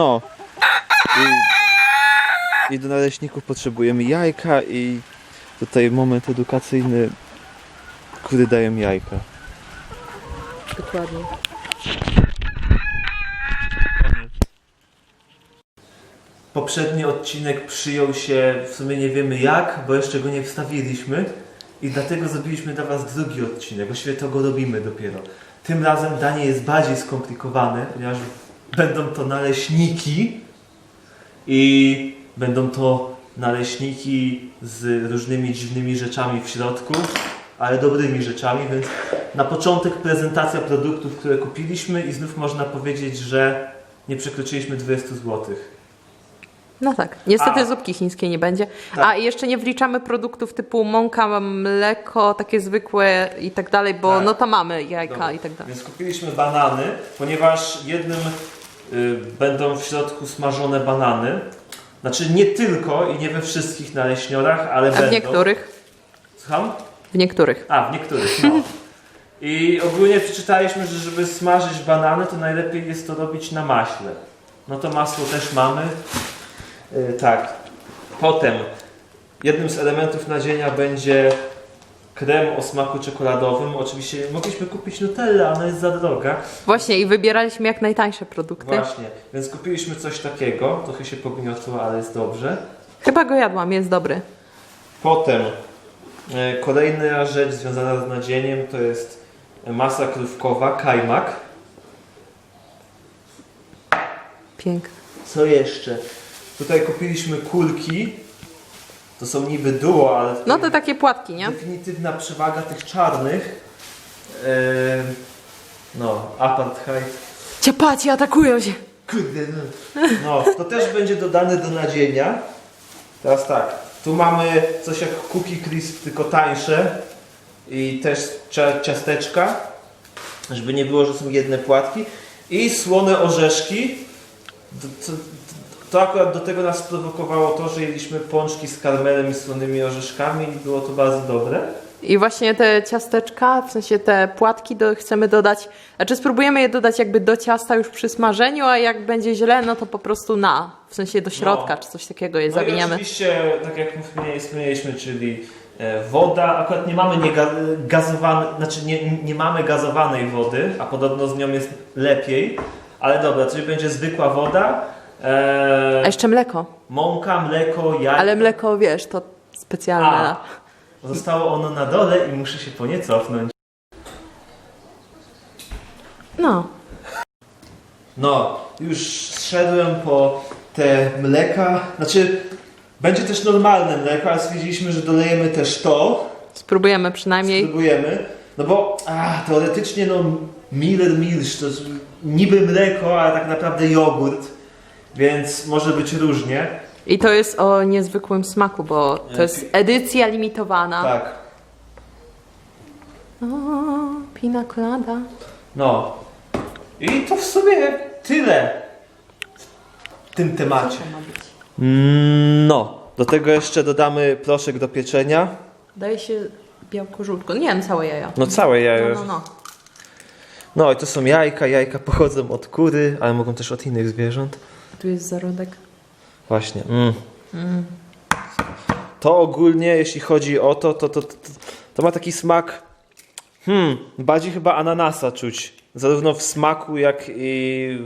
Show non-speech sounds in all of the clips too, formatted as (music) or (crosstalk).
No. I, I do naleśników potrzebujemy jajka i tutaj moment edukacyjny, który dają jajka. Dokładnie. Poprzedni odcinek przyjął się, w sumie nie wiemy jak, bo jeszcze go nie wstawiliśmy i dlatego zrobiliśmy dla Was drugi odcinek. Właściwie to go robimy dopiero. Tym razem danie jest bardziej skomplikowane, ponieważ będą to naleśniki i będą to naleśniki z różnymi dziwnymi rzeczami w środku, ale dobrymi rzeczami, więc na początek prezentacja produktów, które kupiliśmy i znów można powiedzieć, że nie przekroczyliśmy 20 złotych. No tak. Niestety A. zupki chińskiej nie będzie. Tak. A jeszcze nie wliczamy produktów typu mąka, mleko, takie zwykłe i tak dalej, bo Tak. no to mamy jajka Dobra. i tak dalej. Więc kupiliśmy banany, ponieważ jednym będą w środku smażone banany. Znaczy nie tylko i nie we wszystkich naleśniorach, ale A będą. w niektórych? Słucham? W niektórych. A, w niektórych, no. I ogólnie przeczytaliśmy, że żeby smażyć banany, to najlepiej jest to robić na maśle. No to masło też mamy. Y, tak. Potem jednym z elementów nadzienia będzie krem o smaku czekoladowym. Oczywiście mogliśmy kupić Nutellę, ale jest za droga. Właśnie i wybieraliśmy jak najtańsze produkty. Właśnie, więc kupiliśmy coś takiego. Trochę się pogniotło, ale jest dobrze. Chyba go jadłam, jest dobry. Potem e, kolejna rzecz związana z nadzieniem to jest masa krówkowa, kajmak. Piękny. Co jeszcze? Tutaj kupiliśmy kulki. To są niby duo, ale No to takie płatki, nie? definitywna przewaga tych czarnych. E, no, apartheid. Ciapaci atakują się. Kurde, no. no, to też będzie dodane do nadzienia. Teraz tak, tu mamy coś jak cookie crisp, tylko tańsze i też cia ciasteczka, żeby nie było, że są jedne płatki i słone orzeszki. To, to, to akurat do tego nas sprowokowało to, że jedliśmy pączki z karmelem i słonymi orzeszkami i było to bardzo dobre. I właśnie te ciasteczka, w sensie te płatki do, chcemy dodać, znaczy spróbujemy je dodać jakby do ciasta już przy smażeniu, a jak będzie źle, no to po prostu na, w sensie do środka, No. czy coś takiego je No i zawiniemy. oczywiście, tak jak wspomnieli- wspomnieliśmy, czyli e, woda, akurat nie mamy nie gazowane, znaczy nie, nie mamy gazowanej wody, a podobno z nią jest lepiej, ale dobra, czyli będzie zwykła woda, A e, jeszcze mleko. mąka, mleko, jajka. Ale mleko, wiesz, to specjalne. A, zostało ono na dole i muszę się po nie cofnąć. No, No, już zszedłem po te mleka, znaczy będzie też normalne mleko, ale stwierdziliśmy, że dolejemy też to, spróbujemy przynajmniej. Spróbujemy. No bo a, teoretycznie no Miller Milch to jest niby mleko, ale tak naprawdę jogurt. Więc może być różnie. I to jest o niezwykłym smaku, bo to jest edycja limitowana. Tak. O, pina colada. No. I to w sumie tyle w tym temacie. Co to ma być? No. Do tego jeszcze dodamy proszek do pieczenia. Daje się białko żółtko. Nie wiem, całe jaja. No całe jajo. No, no, no. No i to są jajka. Jajka pochodzą od kury, ale mogą też od innych zwierząt. Tu jest zarodek. Właśnie. Mm. To ogólnie, jeśli chodzi o to, to, to, to, to ma taki smak. Hmm, bardziej chyba ananasa czuć. Zarówno w smaku, jak i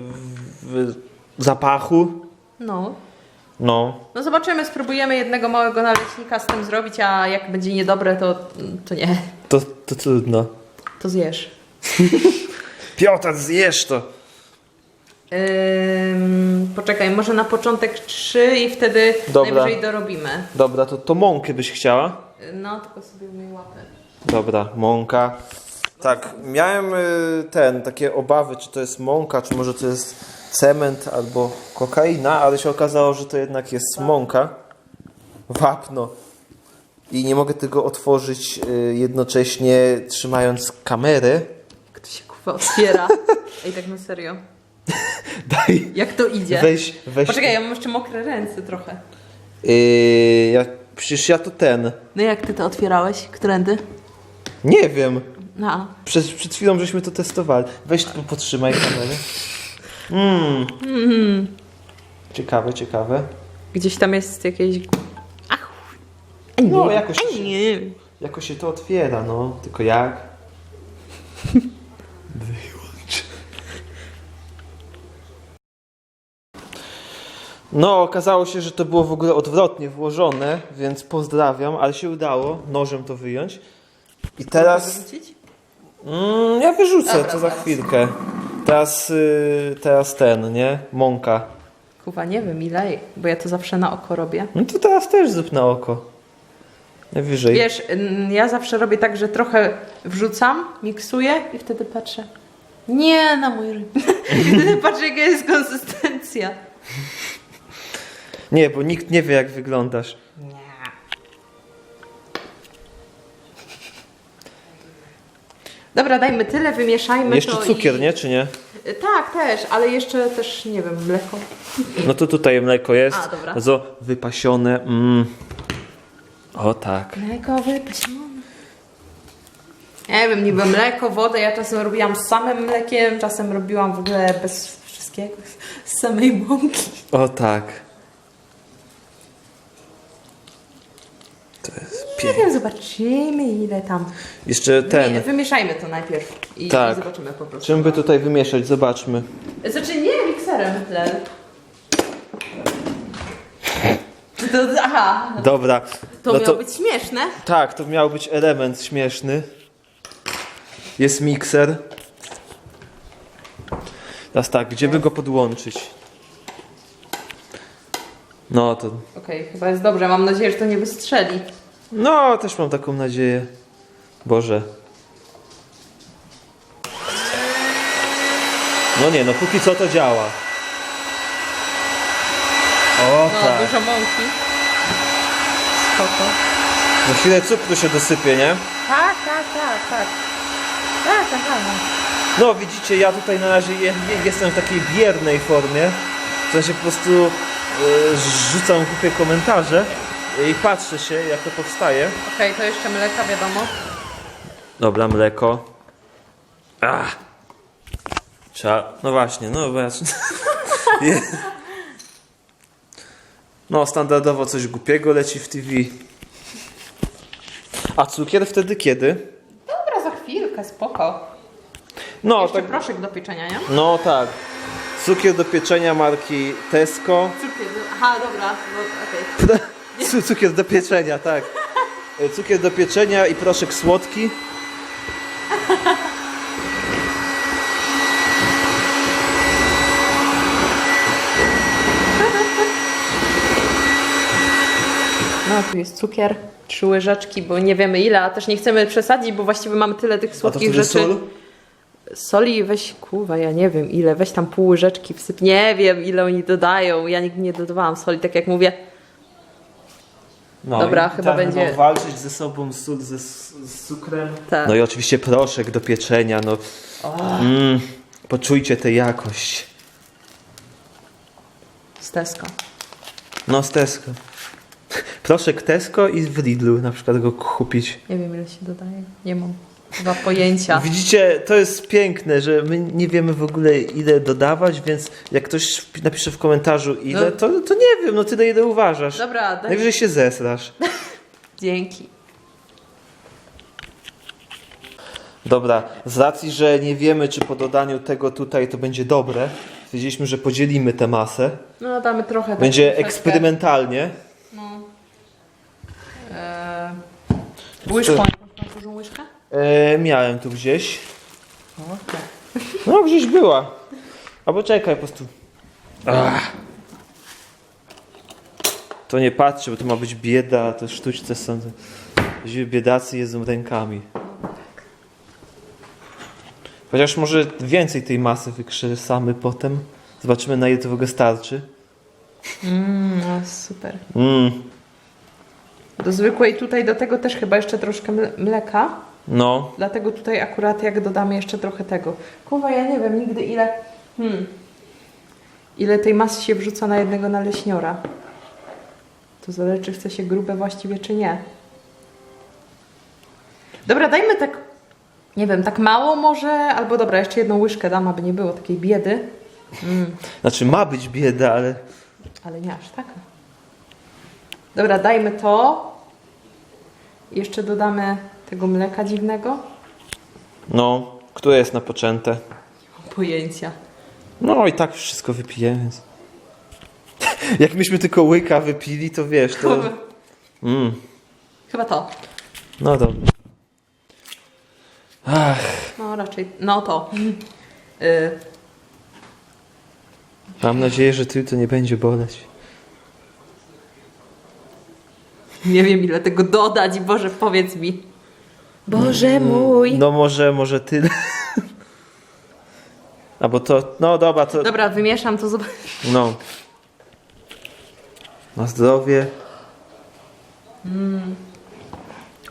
w, w zapachu. No. No. No zobaczymy, spróbujemy jednego małego naleśnika z tym zrobić, a jak będzie niedobre, to, to nie. To, to trudno. To zjesz. (laughs) Piotr, zjesz to. Ym, poczekaj, może na początek trzy i wtedy Dobra. najwyżej dorobimy. Dobra, to, to mąkę byś chciała? No, tylko sobie umyj łapę. Dobra, mąka. Tak, miałem y, ten, takie obawy, czy to jest mąka, czy może to jest cement albo kokaina, ale się okazało, że to jednak jest mąka. Wapno. I nie mogę tego otworzyć y, jednocześnie trzymając kamerę. Jak to się kurwa otwiera? (laughs) Ej, tak na serio. (laughs) Daj, Jak to idzie? weź, weź. Poczekaj, ja mam jeszcze mokre ręce trochę. Y, ja, przecież ja to ten. No jak ty to otwierałeś? Którędy? Nie wiem. No. Przed, przed chwilą żeśmy to testowali. Weź tu potrzymaj kamerę. Mmm. Ciekawe, ciekawe. Gdzieś tam jest jakieś... Ach, No, jakoś się- nie. Jako się to otwiera, no. Tylko jak? (laughs) No, okazało się, że to było w ogóle odwrotnie włożone, więc pozdrawiam, ale się udało nożem to wyjąć. I teraz... Mm, ja wyrzucę Dobra, to za chwilkę. Teraz, y, teraz ten, nie? Mąka. Kuba, nie wiem ile, bo ja to zawsze na oko robię. No to teraz też zrób na oko. Najwyżej. Wiesz, ja zawsze robię tak, że trochę wrzucam, miksuję i wtedy patrzę. Nie, na mój ryb. (laughs) I wtedy patrzę, jaka jest konsystencja. Nie, bo nikt nie wie jak wyglądasz. Nie. Dobra, dajmy tyle, wymieszajmy Jeszcze to cukier, i... nie? Czy nie? Tak, też, ale jeszcze też, nie wiem, mleko. No to tutaj mleko jest. A, dobra. Bardzo wypasione. Mm. O tak. Mleko wypasione. Nie wiem, niby mleko, wodę, ja czasem robiłam z samym mlekiem, czasem robiłam w ogóle bez wszystkiego, z samej mąki. O tak. To jest Nie piękne. wiem, zobaczymy ile tam. Jeszcze ten. Nie, wymieszajmy to najpierw i, Tak. zobaczymy po prostu. Czym by tutaj wymieszać? Zobaczmy. Znaczy nie mikserem, Lel. To, aha, Dobra. to no miało być śmieszne. Tak, to miał być element śmieszny. Jest mikser. Teraz tak, gdzie by go podłączyć? No to. Okej, chyba jest dobrze, mam nadzieję, że to nie wystrzeli. No, też mam taką nadzieję. Boże. No nie, no póki co to działa. O No, tak. dużo mąki. Spoko. Za chwilę cukru się dosypie, nie? Tak, tak, tak, tak. Tak, tak, tak. No widzicie, ja tutaj na razie je, je, jestem w takiej biernej formie. W sensie po prostu e, rzucam głupie komentarze i patrzę się jak to powstaje. Okej, to jeszcze mleka, wiadomo. Dobra, mleko. Ach. Trzeba, no właśnie, no właśnie. (laughs) Je- No, standardowo coś głupiego leci w TV. A cukier wtedy kiedy? Dobra, za chwilkę, spoko. No, jeszcze tak. proszek do pieczenia, nie? No tak. Cukier do pieczenia marki Tesco. Cukier. Aha, dobra, no, okej. (laughs) Cu- Cukier do pieczenia, tak. E, Cukier do pieczenia i proszek słodki. No, tu jest cukier, trzy łyżeczki, bo nie wiemy ile, a też nie chcemy przesadzić, bo właściwie mamy tyle tych słodkich rzeczy. sól? Soli weź, kurwa, ja nie wiem ile, weź tam pół łyżeczki wsyp, nie wiem ile oni dodają, ja nigdy nie dodawałam soli, tak jak mówię. No, Dobra, i chyba tak będzie- będą walczyć ze sobą sól ze, z cukrem. Tak. No i oczywiście proszek do pieczenia, no. Mm, poczujcie tę jakość. Z Tesco. No z Tesco. (laughs) Proszek Tesco i w Lidlu na przykład go kupić. Nie wiem ile się dodaje, nie mam chyba pojęcia. Widzicie, to jest piękne, że my nie wiemy w ogóle ile dodawać, więc jak ktoś napisze w komentarzu ile, No. to, to nie wiem, no tyle ile uważasz. Dobra, daj. Najwyżej się zesrasz. (laughs) Dzięki. Dobra, z racji, że nie wiemy, czy po dodaniu tego tutaj to będzie dobre, stwierdziliśmy, że podzielimy tę masę. No damy trochę. Będzie troszeczkę. eksperymentalnie. Eee, łyżką, dużą łyżkę? E, miałem tu gdzieś. Okej. No, gdzieś była. Albo czekaj, po prostu. Ach. To nie patrzy, bo to ma być bieda, to sztuczce są. Biedacy jedzą rękami. Chociaż może więcej tej masy wykrzesamy potem. Zobaczymy na ile to w ogóle starczy. Mm, no, super. Mm, Do zwykłej tutaj do tego też chyba jeszcze troszkę mle- mleka. No, Dlatego tutaj akurat jak dodamy jeszcze trochę tego. Kurwa, ja nie wiem nigdy ile. Hmm. Ile tej masy się wrzuca na jednego naleśniora. To zależy, czy chce się grube właściwie, czy nie. Dobra, dajmy tak. Nie wiem, tak mało może, albo dobra, jeszcze jedną łyżkę dam, aby nie było takiej biedy. Mm. znaczy ma być bieda, ale Ale nie aż taka. Dobra, dajmy to. Jeszcze dodamy tego mleka dziwnego. No, które jest napoczęte. Pojęcia. No i tak wszystko wypijemy. Więc... (laughs) Jak myśmy tylko łyka wypili, to wiesz, to... (laughs) Mm, Chyba to. no dobra. Ach, No raczej, no to. Y, mam nadzieję, że ty to nie będzie boleć. nie wiem ile tego dodać, Boże powiedz mi. Boże mój. No może, może tyle. (laughs) Albo to, no dobra, to... Dobra, wymieszam to, zobacz. No. Na zdrowie.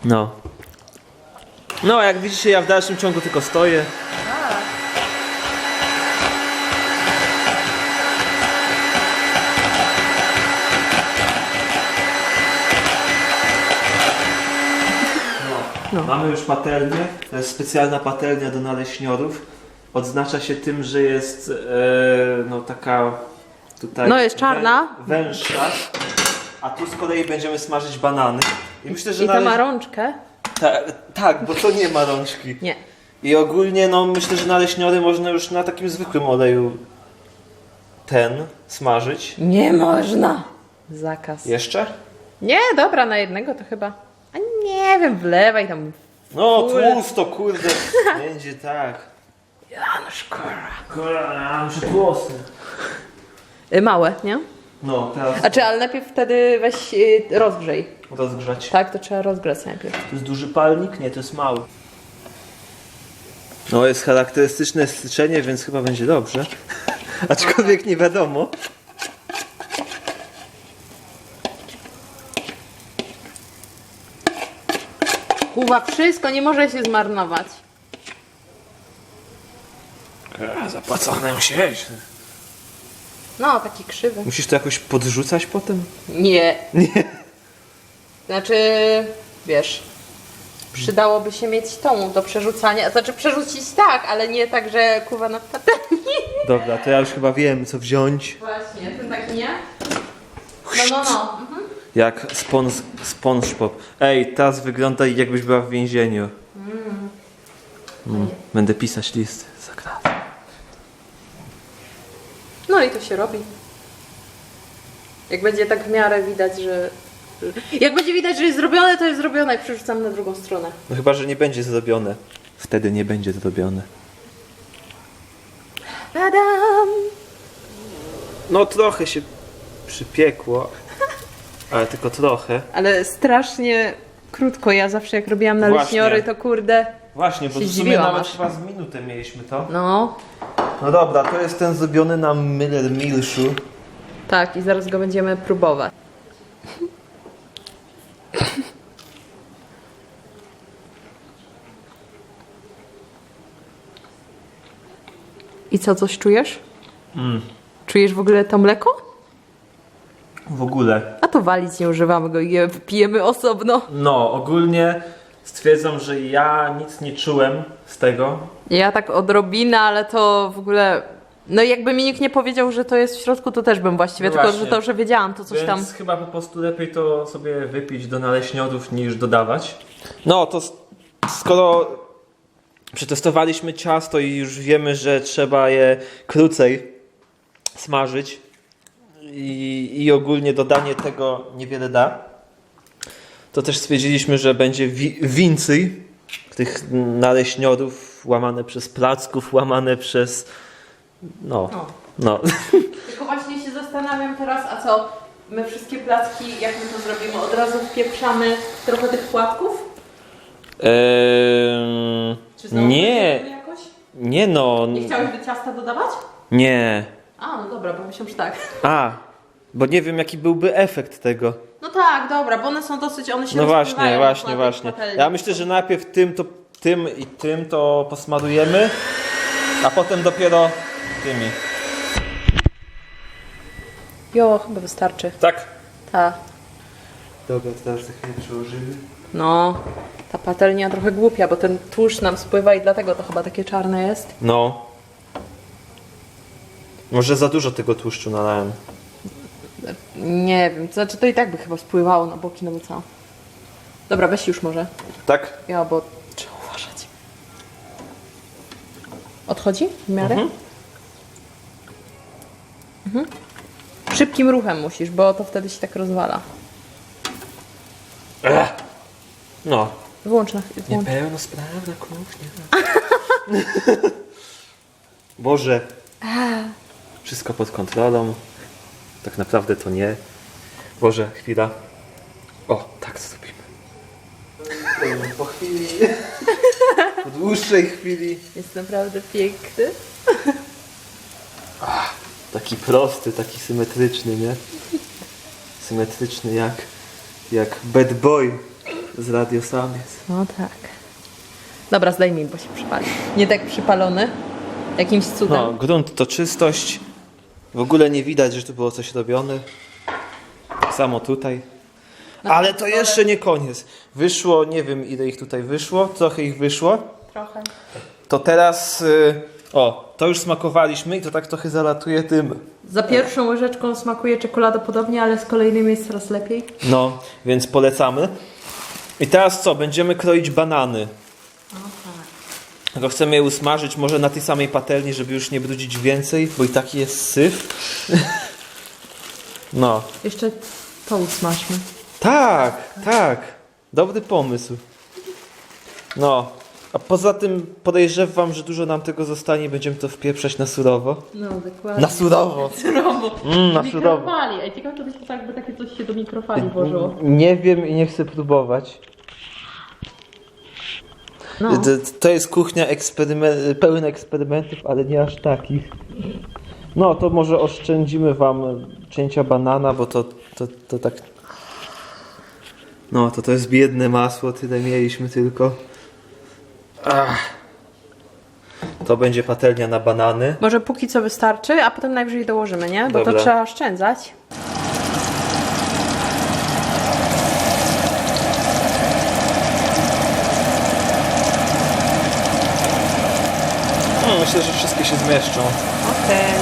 No. No, jak widzicie, ja w dalszym ciągu tylko stoję. No. Mamy już patelnię. To jest specjalna patelnia do naleśniorów. Odznacza się tym, że jest e, no taka tutaj. No, jest czarna. wę- Węższa. A tu z kolei będziemy smażyć banany. I myślę, że I ta ma rączkę? Ta, tak, bo to nie ma rączki. Nie. I ogólnie, no myślę, że naleśniory można już na takim zwykłym oleju ten smażyć. Nie można. Zakaz. Jeszcze? Nie, dobra, na jednego to chyba. Nie wiem, wlewaj tam. No, tłusto, kurde. (laughs) Będzie tak. Janusz, kurwa. Kurde, muszę tłusty. Y, Małe, nie? No, teraz A czy, ale najpierw wtedy weź y, rozgrzej. rozgrzać. Tak, to trzeba rozgrzać najpierw. To jest duży palnik? Nie, to jest mały. No, jest charakterystyczne styczenie, więc chyba będzie dobrze. (laughs) Aczkolwiek nie wiadomo. Kuwa, wszystko nie może się zmarnować. A, zapłacone się. No, taki krzywy. Musisz to jakoś podrzucać potem? Nie. Nie. Znaczy, wiesz, przydałoby się mieć tą do przerzucania. Znaczy przerzucić tak, ale nie tak, że kuwa na patelni. Dobra, to ja już chyba wiem, co wziąć. Właśnie, ten taki nie? No, no, no. Jak spons, SpongeBob. Ej, teraz wygląda jakbyś była w więzieniu. Mm. Będę pisać listy za. No i to się robi. Jak będzie tak w miarę widać, że... Jak będzie widać, że jest zrobione, to jest zrobione i przerzucam na drugą stronę. No chyba, że nie będzie zrobione. Wtedy nie będzie zrobione. Tadam! No trochę się przypiekło. Ale tylko trochę. Ale strasznie krótko. Ja zawsze jak robiłam na Właśnie. leśniory, to kurde... Właśnie, bo Się w sumie zdziwiłam nawet aż. chyba z minutę mieliśmy to. No, No dobra, to jest ten zrobiony na Miller Milszu. tak. I zaraz go będziemy próbować. I co, coś czujesz? Mm. Czujesz w ogóle to mleko? W ogóle. To walić nie używamy go i je pijemy osobno. No, ogólnie stwierdzam, że ja nic nie czułem z tego. Ja tak odrobinę, ale to w ogóle... No jakby mi nikt nie powiedział, że to jest w środku, to też bym właściwie, No tylko właśnie. że to, że wiedziałam, to coś Więc tam... chyba po prostu lepiej to sobie wypić do naleśniorów niż dodawać. No to s- skoro przetestowaliśmy ciasto i już wiemy, że trzeba je krócej smażyć i, i ogólnie dodanie tego niewiele da, to też stwierdziliśmy, że będzie wi- więcej tych naleśniorów łamane przez placków, łamane przez no, No. no. Tylko właśnie się zastanawiam teraz, a co? My wszystkie placki, jak my to zrobimy? Od razu wpieprzamy trochę tych płatków? Eee, Czy nie, nie no, Nie chciałeś do ciasta dodawać? nie. A, no dobra, bo myślałam, że tak. A, bo nie wiem jaki byłby efekt tego. No tak, dobra, bo one są dosyć, one się No właśnie, rozpływają właśnie, na tej właśnie. patelni. Ja myślę, że najpierw tym, to, tym i tym to posmarujemy, a potem dopiero tymi. Jo, chyba wystarczy. Tak? Ta. Dobra, teraz za chwilę przełożymy. No, ta patelnia trochę głupia, bo ten tłuszcz nam spływa i dlatego to chyba takie czarne jest. No. Może za dużo tego tłuszczu nalałem. Nie wiem, to znaczy to i tak by chyba spływało na boki, no bo co? Dobra, weź już może. Tak? Ja, bo trzeba uważać. Odchodzi w miarę? Mhm. Szybkim ruchem musisz, bo to wtedy się tak rozwala. Ech. No. Wyłącz na wyłącz. Niepełnosprawna kuchnia. (laughs) Boże. Wszystko pod kontrolą. Tak naprawdę to nie. Boże, chwila. O, tak zrobimy. (laughs) Po chwili. Po dłuższej chwili. Jest naprawdę piękny. Taki prosty, taki symetryczny, nie? Symetryczny jak, jak bad boy z Radio Samiec. No tak. Dobra, zdejmij, bo się przypali. Nie tak przypalony. Jakimś cudem. No, grunt to czystość. W ogóle nie widać, że tu było coś robione. Samo tutaj. Ale to jeszcze nie koniec. Wyszło, nie wiem ile ich tutaj wyszło, trochę ich wyszło. Trochę. To teraz, y, o, to już smakowaliśmy i to tak trochę zalatuje tym. Za pierwszą łyżeczką smakuje czekolada podobnie, ale z kolejnymi jest coraz lepiej. No, więc polecamy. I teraz co? Będziemy kroić banany. Tylko chcemy je usmażyć może na tej samej patelni, żeby już nie brudzić więcej, bo i taki jest syf. (laughs) No. Jeszcze to usmażmy. Tak, tak. Dobry pomysł. No. A poza tym podejrzewam, że dużo nam tego zostanie i będziemy to wpieprzać na surowo. No, dokładnie. Na surowo. (laughs) surowo. Mm, na surowo. Mikrofali. Ej, ciekawe, czy to się tak, jakby takie coś się do mikrofali włożyło. Nie wiem i nie chcę próbować. No. To, to jest kuchnia eksperymen- pełna eksperymentów, ale nie aż takich. No, to może oszczędzimy wam cięcia banana, bo to, to, to tak... No, to to jest biedne masło, tyle mieliśmy tylko. Ach. To będzie patelnia na banany. Może póki co wystarczy, a potem najwyżej dołożymy, nie? Bo Dobra. to trzeba oszczędzać. No, myślę, że wszystkie się zmieszczą. Okej.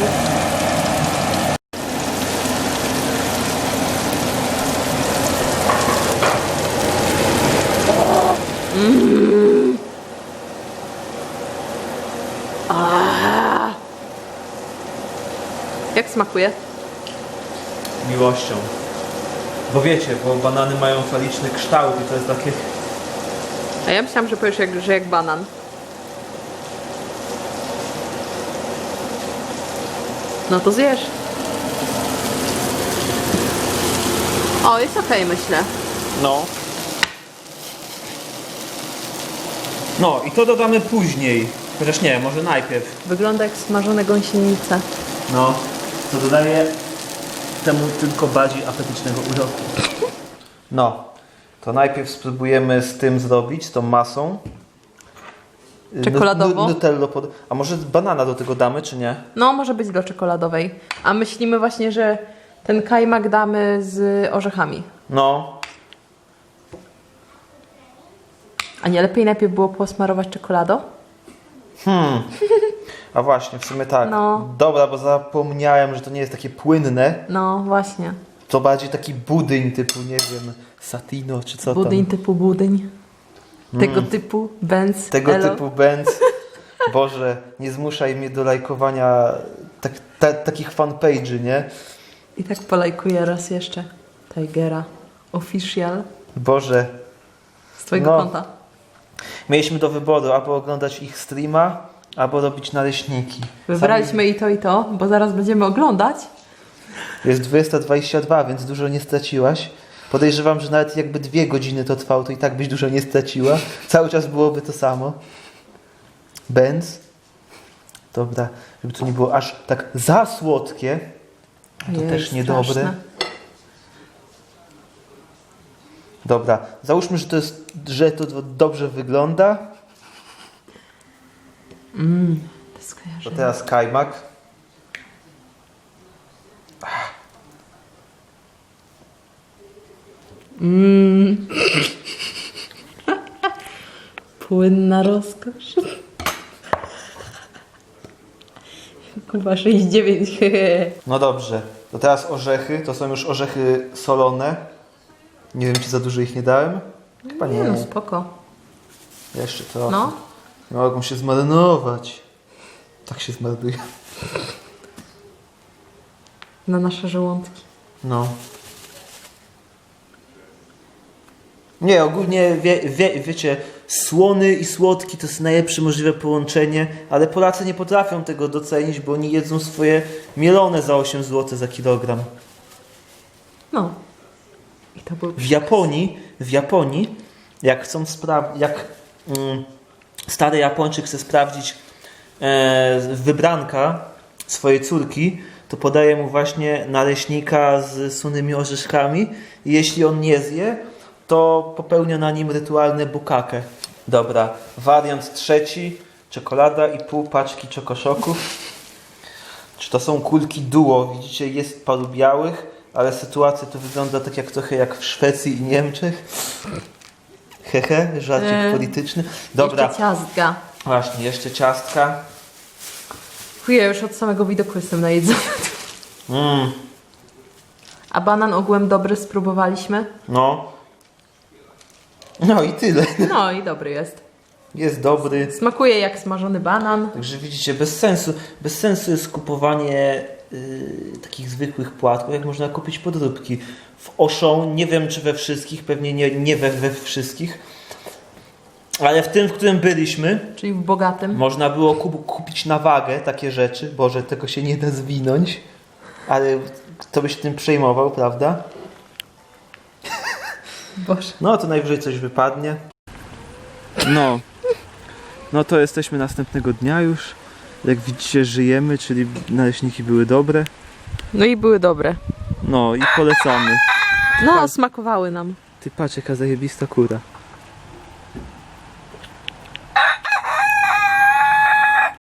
Mm. Jak smakuje? Miłością. Bo wiecie, bo banany mają faliczny kształt i to jest takie... A ja myślałam, że powiesz, jak, że jak banan. No to zjesz. O, jest okej, myślę. No. No i to dodamy później. Chociaż nie, może najpierw. Wygląda jak smażone gąsienice. No. To dodaje temu tylko bardziej apetycznego uroku. No. To najpierw spróbujemy z tym zrobić, z tą masą. Czekoladową? nu- Nutello pod... A może banana do tego damy, czy nie? No, może być do czekoladowej. A myślimy właśnie, że ten kajmak damy z orzechami. No. A nie lepiej najpierw było posmarować czekoladą? Hmm. A właśnie, w sumie tak. No. Dobra, bo zapomniałem, że to nie jest takie płynne. No, właśnie. To bardziej taki budyń typu, nie wiem, satino czy co Budyń tam. typu budyń. Tego typu Benz. Tego Elo. typu Benz. (laughs) Boże, nie zmuszaj mnie do lajkowania tak, ta, takich fanpage'y, nie? I tak polajkuję raz jeszcze. Tigera. Official. Boże. Z twojego No. konta. Mieliśmy do wyboru albo oglądać ich streama, albo robić naleśniki. Wybraliśmy i to, i to, bo zaraz będziemy oglądać. Jest 222, więc dużo nie straciłaś. Podejrzewam, że nawet jakby dwie godziny to trwało, to i tak byś dużo nie straciła. Cały czas byłoby to samo. Benz. Dobra, żeby to nie było aż tak za słodkie. To Jej, też niedobre. straszne. Dobra, załóżmy, że to, jest, że to dobrze wygląda. To skojarzę. To teraz kajmak. Mm. Płynna rozkosz. Kuba 6,9. (laughs) No dobrze. To teraz orzechy, to są już orzechy solone. Nie wiem, czy za dużo ich nie dałem. Chyba nie. Nie no, spoko. Jeszcze trochę. No. Mogą się zmarynować. Tak się zmarnuje. Na nasze żołądki. No. Nie, ogólnie wie, wie, wiecie, słony i słodki to jest najlepsze możliwe połączenie, ale Polacy nie potrafią tego docenić, bo oni jedzą swoje mielone za 8 zł za kilogram. No. I to był... W Japonii, w Japonii, jak chcą sprawdzić, jak mm, stary Japończyk chce sprawdzić e, wybranka swojej córki, to podaje mu właśnie naleśnika z słonymi orzeszkami i jeśli on nie zje, to popełnia na nim rytualne bukake. Dobra, wariant trzeci, czekolada i pół paczki czokoszoków. Czy to są kulki duo? Widzicie, jest paru białych, ale sytuacja tu wygląda tak jak trochę jak w Szwecji i Niemczech. Hehe, żarcik Eee, polityczny. Dobra, Jeszcze ciastka. właśnie, jeszcze ciastka. Chuję, już od samego widoku jestem najedzony. Mm, A banan ogółem dobry spróbowaliśmy? no. No i tyle. No i dobry jest. Jest dobry. Smakuje jak smażony banan. Także widzicie, bez sensu, bez sensu jest kupowanie y, takich zwykłych płatków, jak można kupić podróbki. W Auchan, nie wiem czy we wszystkich, pewnie nie, nie we, we wszystkich, ale w tym, w którym byliśmy, Czyli w bogatym. można było kup, kupić na wagę takie rzeczy. Boże, tego się nie da zwinąć, ale kto by się tym przejmował, prawda? Boże. No to najwyżej coś wypadnie. No. No to jesteśmy następnego dnia już. Jak widzicie, żyjemy, czyli naleśniki były dobre. No i były dobre. No i polecamy. No, smakowały nam. Ty patrz, jaka zajebista kura.